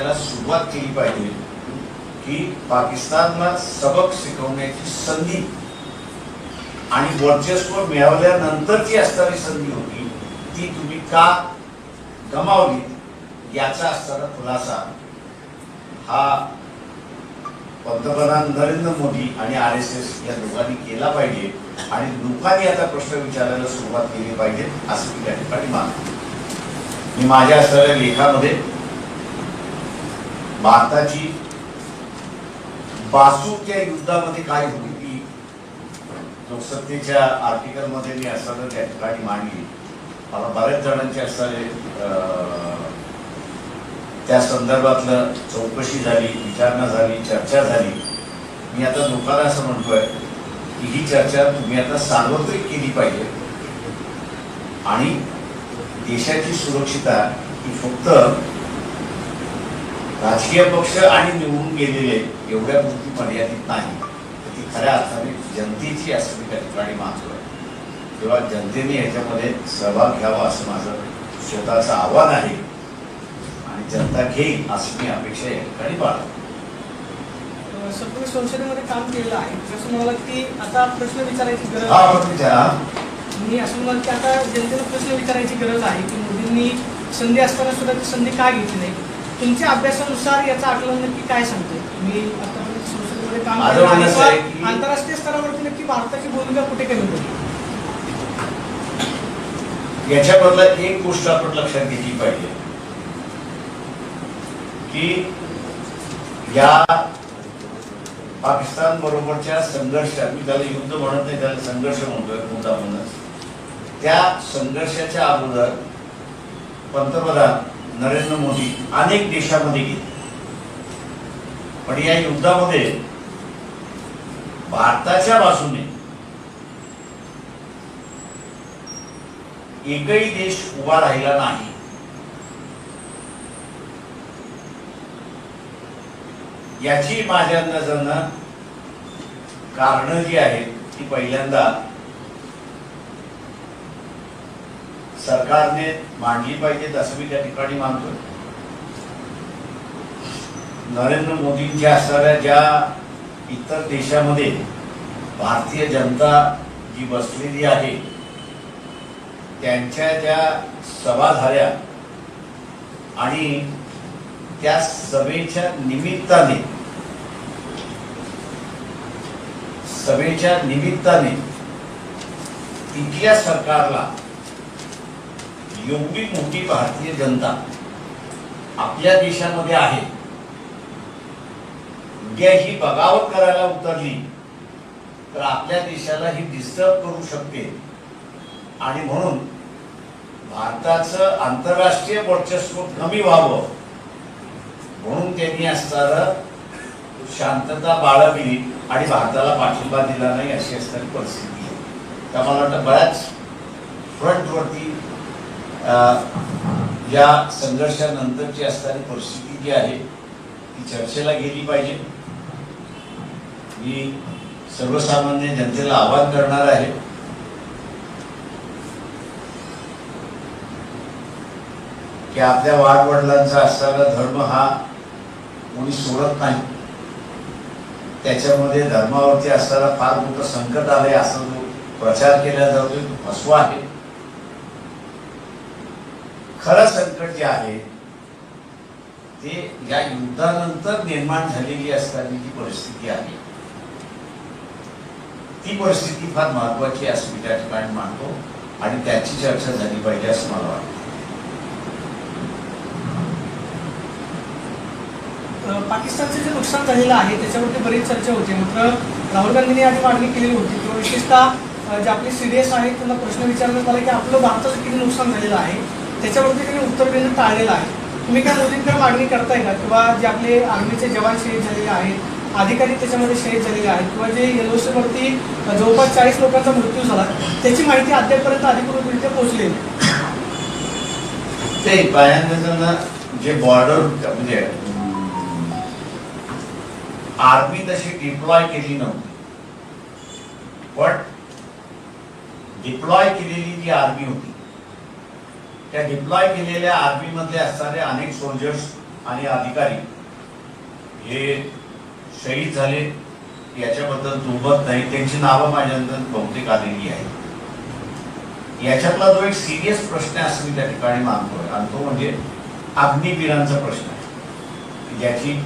त्याला सुरुवात केली पाहिजे. की पाकिस्तानला सबक शिकवण्याची संधी. आणि वर्चस्व मिळवल्यानंतरची असणारी संधी होती ती तुम्ही का गमावली? याचा असणारा खुलासा हा पंतप्रधान नरेंद्र मोदी आणि आर एस एस या दोघांनी केला पाहिजे. आणि लोकांनी आता प्रश्न विचारायला सुरुवात केली पाहिजे असं मी त्या ठिकाणी मानतो. मी माझ्या असणाऱ्या लेखामध्ये भारताची बासूच्या युद्धामध्ये काय होती ती लोकसत्तेच्या आर्टिकलमध्ये मी असताना त्या ठिकाणी मांडली. मला बऱ्याच जणांचे असणारे त्या संदर्भातलं चौकशी झाली विचारणा झाली चर्चा झाली. मी आता लोकांना असं म्हणतोय की ही चर्चा तुम्ही आता सार्वत्रिक केली पाहिजे. आणि देशाची सुरक्षिता ही फक्त राजकीय पक्ष आणि निवडून गेलेले एवढ्या पुरती मर्यादित नाही. तर ती खऱ्या अर्थाने जनतेची असं मी त्या ठिकाणी मानतोय तेव्हा जनतेने याच्यामध्ये सहभाग घ्यावा असं माझं स्वतःचं आव्हान आहे. आणि जनता घेईल असं मी अपेक्षा या ठिकाणी बाळगतो संसदेमध्ये काम केलेलं आहे. जसं म्हणाला की आता प्रश्न विचारायची गरज मी असं म्हणाल की आता जनतेला प्रश्न विचारायची गरज आहे की मोदींनी संधी असताना सुद्धा ती संधी का घेतली नाही? तुमच्या अभ्यासानुसार याचं आकलन नक्की काय सांगते मी आतापर्यंत संसदेमध्ये काम माझं केलं आहे म्हणणं असं आहे किंवा की- आंतरराष्ट्रीय स्तरावरती नक्की भारताची भूमिका कुठे कमी पडली याच्याबद्दल एक गोष्ट आपण लक्षात घेतली पाहिजे. की या पाकिस्तान बरोबरच्या संघर्षात मी त्याला युद्ध म्हणत नाही त्याला संघर्ष म्हणतोय मुद्दा म्हणून त्या संघर्षाच्या अगोदर पंतप्रधान नरेंद्र मोदी अनेक देशामध्ये गेले. पण या युद्धामध्ये भारताच्या बाजूने एकही देश उभा राहिला नाही. याची माझ्या नजरनं कारण जी आहेत ती पहिल्यांदा सरकारने मांडली पाहिजेत असं मी त्या ठिकाणी मानतोय. नरेंद्र मोदींच्या असणाऱ्या ज्या इतर देशामध्ये भारतीय जनता जी बसलेली आहे त्यांच्या ज्या सभा झाल्या आणि त्या सभेच्या निमित्ताने सभेच्या निमित्ताने तिथल्या सरकारला एवढी मोठी भारतीय जनता आपल्या देशामध्ये आहे. उद्या ही बगावत करायला उतरली तर आपल्या देशाला ही डिस्टर्ब करू शकते. आणि म्हणून भारताचं आंतरराष्ट्रीय वर्चस्व कमी व्हावं म्हणून त्यांनी असणारं शांतता बाळगली आणि भारताला पाठिंबा दिला नाही अशी असणारी परिस्थिती आहे. तर मला वाटतं बऱ्याच फ्रंटवरती या संघर्षानंतरची असणारी परिस्थिती जी आहे ती चर्चेला गेली पाहिजे. मी सर्वसामान्य जनतेला आवाहन करणार आहे की आपल्या वाडवडिलांचा असणारा धर्म हा कोणी सोडत नाही. त्याच्यामध्ये धर्मावरती असणारा फार मोठं संकट आलंय असं जो प्रचार केला जातोय तो फसवा आहे. खरं संकट जे आहे ते या युद्धानंतर निर्माण झालेली असताना जी परिस्थिती आहे ती परिस्थिती फार महत्वाची असं मी त्या ठिकाणी मानतो आणि त्याची चर्चा झाली पाहिजे असं मला वाटतं. पाकिस्तानचं जे नुकसान झालेलं आहे त्याच्यावरती बरीच चर्चा होती. मात्र राहुल गांधींनी आधी मागणी केलेली होती. किंवा विशेषतः जे आपले सिरियस आहेत त्यांना प्रश्न विचारण्यात आला की आपलं भारताचं किती नुकसान झालेलं आहे? त्याच्यावरती त्यांनी उत्तर देणं टाळलेलं आहे. तुम्ही काय मोदींकडे मागणी करताय का? किंवा जे आपले आर्मीचे जवान शहीद झालेले आहेत अधिकारी त्याच्यामध्ये शहीद झालेले आहेत किंवा जे एलओसीवरती जवळपास चाळीस लोकांचा मृत्यू झाला त्याची माहिती अद्यापपर्यंत अधिकृतरित्या पोहोचली ते बायांना जे बॉर्डर म्हणजे आर्मी तशी डिप्लॉय केली नव्हती. पण डिप्लॉय केलेली जी आर्मी होती त्या डिप्लॉय केलेल्या आर्मी मधले असणारे अनेक सोल्जर्स आणि अधिकारी हे शहीद झाले. याच्याबद्दल दुमत नाही. त्यांची नावं माझ्यानंतर बहुतेक आलेली आहेत. याच्यातला जो एक सिरियस प्रश्न आहे असं मी त्या ठिकाणी मानतोय. आणि तो म्हणजे अग्निवीरांचा प्रश्न आहे. ज्याची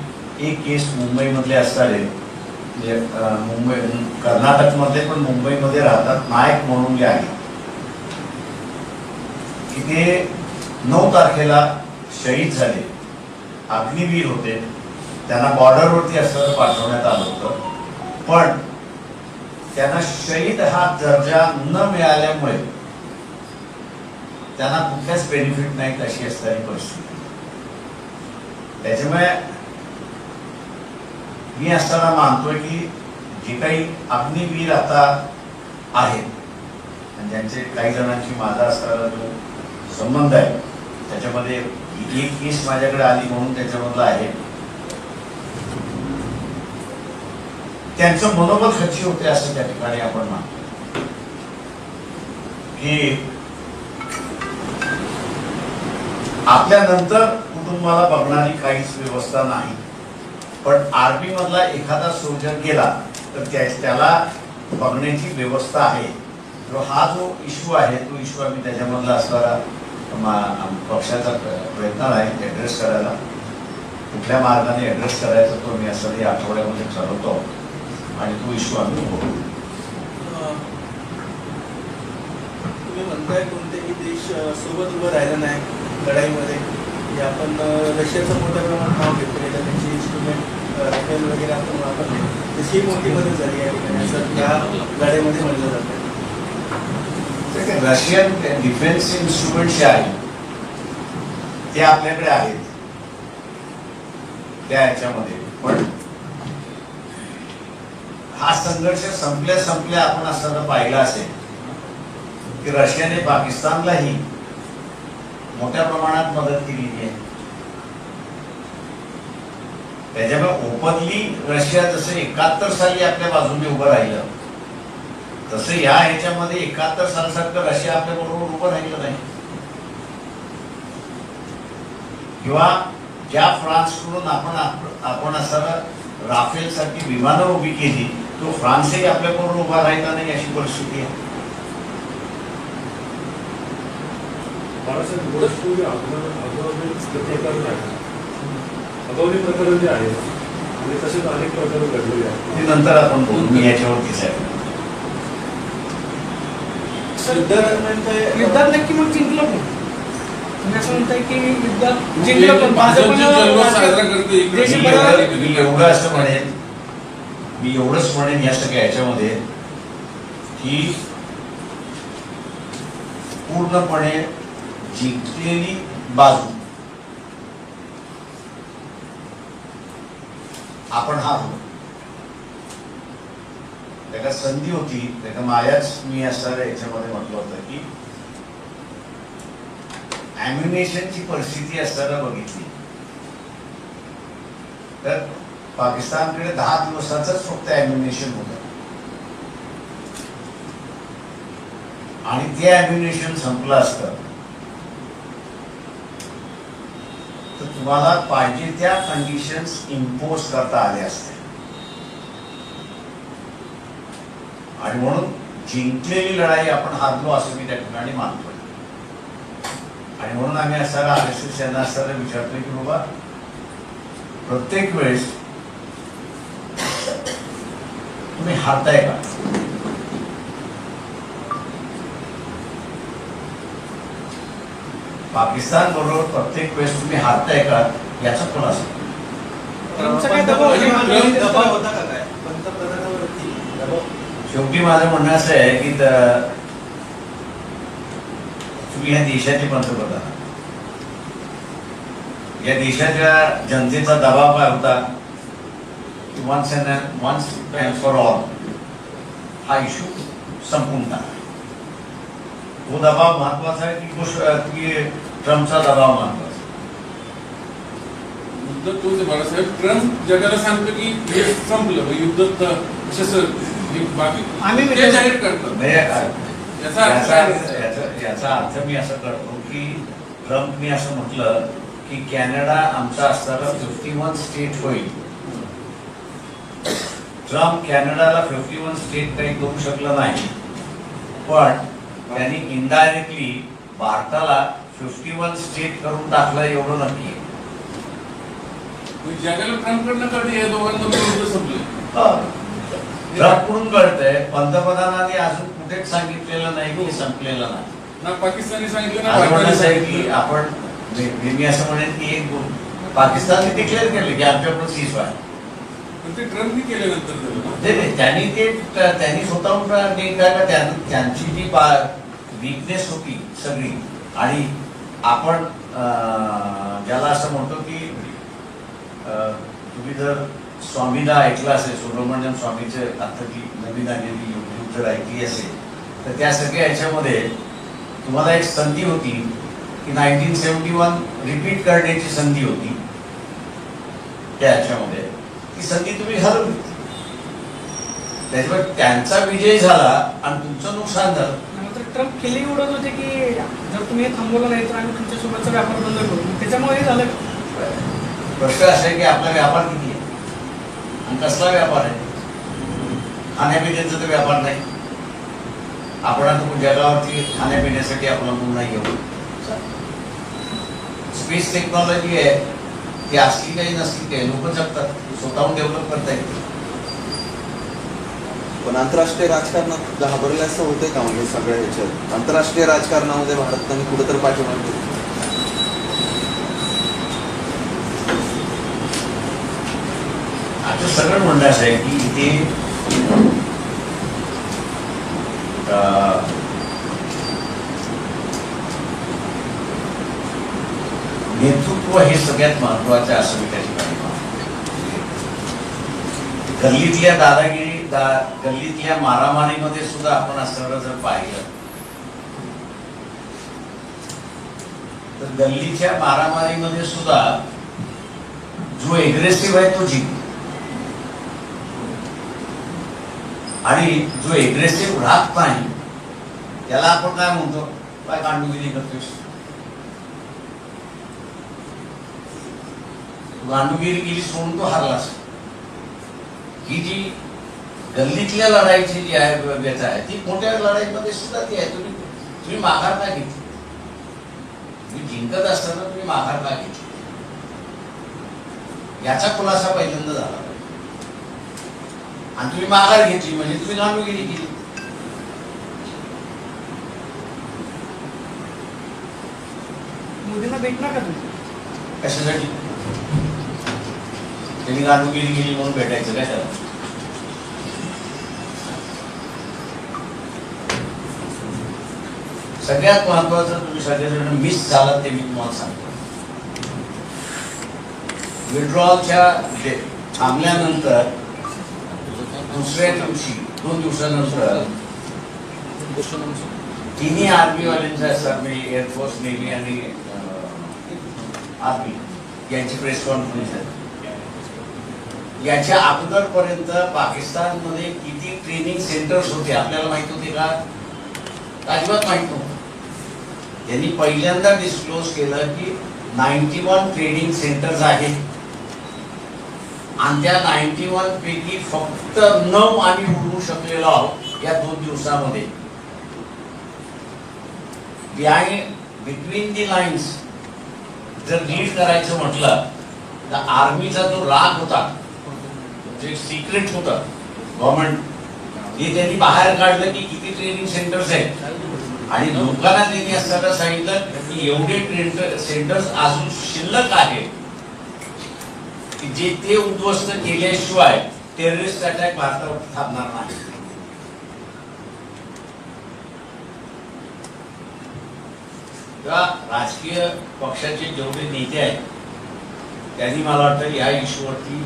एक केस मुंबईमधले असणारे म्हणजे मुंबई कर्नाटकमध्ये पण मुंबईमध्ये राहतात. नायक म्हणून जे आहे की ते नऊ तारखेला शहीद झाले. अग्निवीर होते. त्यांना बॉर्डरवरती असताना पाठवण्यात आलं होतं. पण त्यांना शहीद हा दर्जा न मिळाल्यामुळे त्यांना कुठल्याच बेनिफिट नाहीत अशी असणारी परिस्थिती. त्याच्यामुळे मी असताना मानतोय की जे काही अग्निवीर आता आहेत ज्यांचे काही जणांची माझा असताना जो संबंध आहे. त्याच्यामध्ये एक केस माझ्याकडे आली म्हणून त्याच्यामधला आहे. त्यांचं मनोबल खर्ची होते असं त्या ठिकाणी आपण मानतो. की आपल्यानंतर कुटुंबाला बघणारी काहीच व्यवस्था नाही. पण आर्मी मधला एखादा सोल्जर गेला तर त्या- त्याला बघण्याची व्यवस्था आहे. हा जो इश्यू आहे तो इश्यू आम्ही त्याच्यामधला असणारा पक्षाचा प्रयत्न आहे ॲड्रेस करायला. कुठल्या मार्गाने ॲड्रेस करायचा तो मी असं या आठवड्यामध्ये ठरवतो. आणि तो इश्यू आम्ही बघू. तुम्ही म्हणताय कोणतेही देश सोबत उभं राहिला नाही लढाईमध्ये. आपण रशियाचं मोठ्या प्रमाणात नाव घेतलेलं आहे त्यांची इन्स्ट्रुमेंट राफेल वगैरे आपण वापरले. तशी मोठी मदत झाली आहे. त्या असं लढाईमध्ये म्हटलं जातं. रशियन डिफेन्स इन्स्ट्रुमेंट जे आहे ते आपल्याकडे आहेत. त्या याच्यामध्ये. पण हा संघर्ष संपल्या संपल्या आपण असताना पाहिला असेल की रशियाने पाकिस्तानलाही मोठ्या प्रमाणात मदत केलेली आहे. त्याच्यामुळे ओपनली रशिया जसं एकाहत्तर साली आपल्या बाजूने उभं राहिलं तसं या ह्याच्यामध्ये एकाहत्तर सालसारखं रशिया आपल्या बरोबर उभं राहिलं नाही. किंवा ज्या फ्रान्सकडून आपण आप- आपण असताना राफेल सारखी विमानं उभी केली तो फ्रान्सही आपल्या बरोबर उभा राहिला नाही अशी परिस्थिती आहे. प्रकरण जे आहे तसेच अनेक प्रकरण घडलेले आहेत. ते नंतर आपण बोलू मी याच्यावरतीच आहे युद्धादरम्यान ते युद्धात नक्की मग जिंकलं पण तुम्ही असं म्हणताय की युद्धात जिंकलं पण भाजपची जन्म साजरा करते इकडे. देशी मी बरोबर- एवढं- मी एवढं असं म्हणेन मी एवढंच म्हणेन या सगळ्या ह्याच्यामध्ये की पूर्णपणे जिंकलेली बाजू आपण हारलो त्याला संधी होती त्याला माझ्याच मी असणाऱ्या याच्यामध्ये म्हटलं होतं की ॲम्युनेशनची परिस्थिती असताना बघितली. तर पाकिस्तानकडे दहा दिवसाचंच फक्त ॲम्युनेशन होतं. आणि ते ॲम्युनेशन संपलं असतं. तर तुम्हाला पाहिजे त्या कंडिशन्स इम्पोज करता आल्या असत्या आणि म्हणून जिंकलेली लढाई आपण हारलो असं मी त्या ठिकाणी मानतोय. आणि म्हणून आम्ही असताना आर एस एस यांना असताना विचारतोय की बाबा प्रत्येक वेळेस तुम्ही हारताय का? पाकिस्तान बरोबर प्रत्येक वेळेस तुम्ही हारताय का? याचा खुलासा. शेवटी माझं म्हणणं असं आहे की तुम्ही देशाचे पंतप्रधान या देशाच्या जनतेचा दबाव काय होता, की once and once for all हा इश्यू संपून तो दबाव महत्वाचा आहे की बुश की ट्रम्पचा दबाव महत्वाचा तोच बाळासाहेब ट्रंप जगाला सांगतो की हे संपलं युद्ध बाकी आम्ही ते जाहीर करतात म्हणजे? याचा अर्थ याचा याचा- मी असं करतो की ट्रम्पनी असं म्हटलं की कॅनडा आमचा असताना फिफ्टी वन स्टेट होईल. ट्रम्प कॅनडाला फिफ्टी वन स्टेट काही करू शकला नाही. पण त्यांनी इनडायरेक्टली भारताला फिफ्टी वन स्टेट करून टाकलं एवढं नक्की. आहे. जगाला ट्रम्पकडनं कळते या दोघांना संपलं. ट्रम्पकडून कळतंय पंतप्रधानांनी अजून कुठेच सांगितलेलं नाही की संपलेलं नाही. ना पाकिस्तानने सांगितलं ना भारताने की आपण मी मी- असं म्हणेन की एक पाकिस्तानने डिक्लेअर केलं की आमच्याकडून सीज पण ते ट्रम्पनी केल्यानंतर झालं ना. नाही, त्यांनी ते त- त्यांनी स्वतःहून ते काय का त्यां- त्यांची जी विकनेस होती सगळी आणि आपण अं, ज्याला असं म्हणतो की अं, तुम्ही जर स्वामीला ऐकलं असेल सुब्रमण्यम स्वामीचे आता जी नवीन आलेली युट्यूब जर ऐकली असेल तर त्या सगळ्या याच्यामध्ये तुम्हाला एक संधी होती की नाईन्टीन सेवन्टी वन रिपीट करण्याची संधी होती. त्या ह्याच्यामध्ये ती संधी तुम्ही घालवली त्याच्यामुळे त्यांचा विजय झाला आणि तुमचं नुकसान झालं. ट्रम्प केली उडत होते की जर तुम्ही थांबवलं नाही तर आम्ही तुमच्यासोबतचा व्यापार बंद करू. त्याच्यामुळे झालं का? प्रश्न असा आहे की आपला व्यापार किती? आणि कसला व्यापार आहे? खाण्यापिण्याचा तर व्यापार नाही. आपण आता जगावरती खाण्यापिण्यासाठी अवलंबून नाही येऊ स्पेस टेक्नॉलॉजी आहे. ती असली काही नसली काही लोक जगतात. स्वतःहून डेव्हलप करता येते पण आंतरराष्ट्रीय राजकारणात घाबरले असं होते का म्हणजे सगळ्या ह्याच्यात? आंतरराष्ट्रीय राजकारणामध्ये भारताने कुठेतरी पाठीमागे आता सगळं म्हणणं असं आहे की इथे नेतृत्व हे सगळ्यात महत्वाचं असं मी त्या ठिकाणी म्हणजे गल्लीतल्या दादागिरी दा गल्लीतल्या मारामारीमध्ये सुद्धा आपण असं जर पाहिलं तर गल्लीच्या मारामारीमध्ये सुद्धा जो एग्रेसिव्ह आहे तो जिंकतो. आणि जो एग्रेसिव्ह राहत नाही त्याला आपण काय म्हणतो? काय गांडुगिरी करतोस तू गांडुगिरी केली सोडून तो हरलास ही जी गल्लीतल्या लढाईची जी आहे व्यथा आहे ती मोठ्या लढाईमध्ये सुद्धा ती आहे? तुम्ही तुम्ही माघार का घेतली? तुम्ही जिंकत असताना तुम्ही माघार का घेतली? याचा खुलासा पहिल्यांदा झाला. आणि तुम्ही माघार घेतली म्हणजे तुम्ही गांडुगिरी केली मोदींना भेटणार का तुम्ही? कशासाठी? त्यांनी गांडुगिरी केली म्हणून भेटायचं काय त्याला? सगळ्यात महत्वाचं तुम्ही सगळेजण मिस झालात ते मी तुम्हाला सांगतो. विड्रॉलच्या थांबल्यानंतर दुसऱ्या दिवशी दोन दिवसानंतर तिन्ही आर्मी वाल्यांचे असतात म्हणजे एअरफोर्स नेव्ही आणि आर्मी यांची प्रेस कॉन्फरन्स आहे याच्या अगोदरपर्यंत पाकिस्तानमध्ये किती ट्रेनिंग सेंटर्स होते आपल्याला माहीत होते का? अजिबात माहीत नव्हतं. त्यांनी पहिल्यांदा डिस्क्लोज केलं की नाईन्टी वन ट्रेनिंग सेंटर्स आहेत. आणि त्या नाईन्टी वन पैकी फक्त नऊ आम्ही उडवू शकलेलो आहोत या दोन दिवसामध्ये. बिटवीन दी लाईन्स जर लीड करायचं म्हटलं तर आर्मीचा जो राग होता जे सिक्रेट होत गव्हर्नमेंट हे त्यांनी बाहेर काढलं की किती ट्रेनिंग सेंटर्स आहेत. आणि लोकांना त्यांनी असताना सांगितलं की एवढे ट्रेन सेंटर्स अजून शिल्लक आहेत. की जे ते उद्ध्वस्त केल्याशिवाय टेररिस्ट अटॅक भारतावर थांबणार नाही. तेव्हा राजकीय पक्षाचे जेवढे नेते आहेत त्यांनी मला वाटतं या इश्यूवरती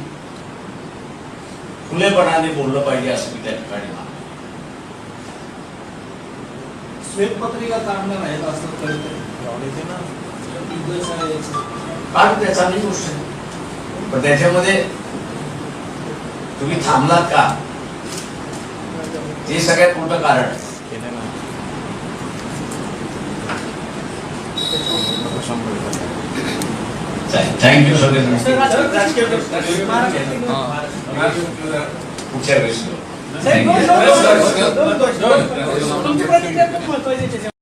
खुलेपणाने बोललं पाहिजे असं मी त्या ठिकाणी मानतो श्वेतपत्रिका काढणार आहेत असं कळतंय. आवडीचे ना युद्ध शाळेचं. काढू द्या चांगली गोष्ट. आहे पण त्याच्यामध्ये तुम्ही थांबलात का हे सगळ्यात मोठं कारण थँक्यू सगळे पुढच्या वेळेस